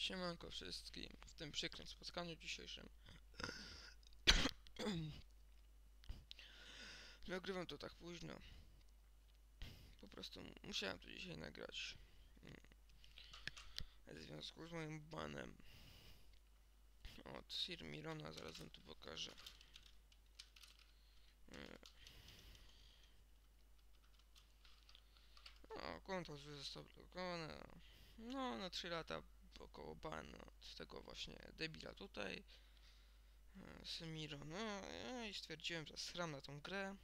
Siemanko wszystkim w tym przykrym spotkaniu dzisiejszym. Nagrywam to tak późno. Po prostu musiałem to dzisiaj nagrać. Mm. W związku z moim banem od Sir Mirona, zaraz wam tu pokażę. Mm. O, konto zostało zablokowane. No, na 3 lata około ban od tego właśnie debila tutaj. e, Semiro, no no i stwierdziłem, że sram na tą grę.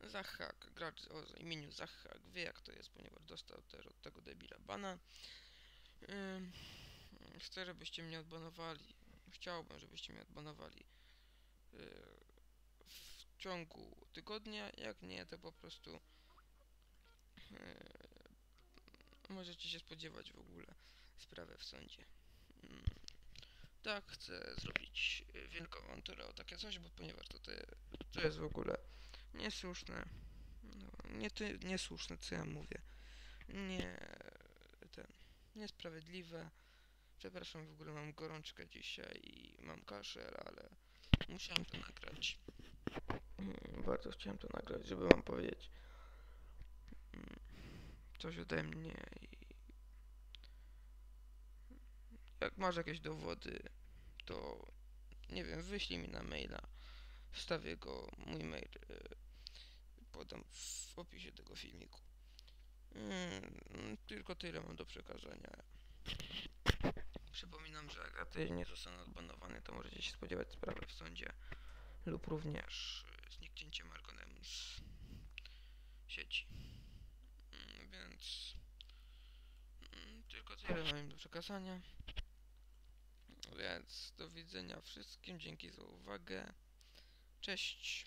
Zachak, gracz o imieniu Zachak wie jak to jest, ponieważ dostał też od tego debila bana. Chcę, żebyście mnie odbanowali. Chciałbym, żebyście mnie odbanowali yy, w ciągu tygodnia. Jak nie, to po prostu yy, możecie się spodziewać w ogóle sprawę w sądzie. Mm, Tak, chcę zrobić wielką awanturę o takie coś, bo ponieważ to, te, to jest w ogóle niesłuszne. No, nie ty, niesłuszne, co ja mówię. Nie ten, niesprawiedliwe. Przepraszam, w ogóle mam gorączkę dzisiaj i mam kaszel, ale musiałem to nagrać. Mm, Bardzo chciałem to nagrać, żeby wam powiedzieć mm, coś ode mnie jak masz jakieś dowody, to nie wiem, wyślij mi na maila. Wstawię go, mój mail y, podam w opisie tego filmiku. Mm, tylko tyle mam do przekazania. Przypominam, że jak raty nie zostaną odbanowane, to możecie się spodziewać sprawy w sądzie lub również y, zniknięciem Argonem z sieci. Więc mm, tylko tyle mam do przekazania. Więc do widzenia wszystkim, dzięki za uwagę. Cześć.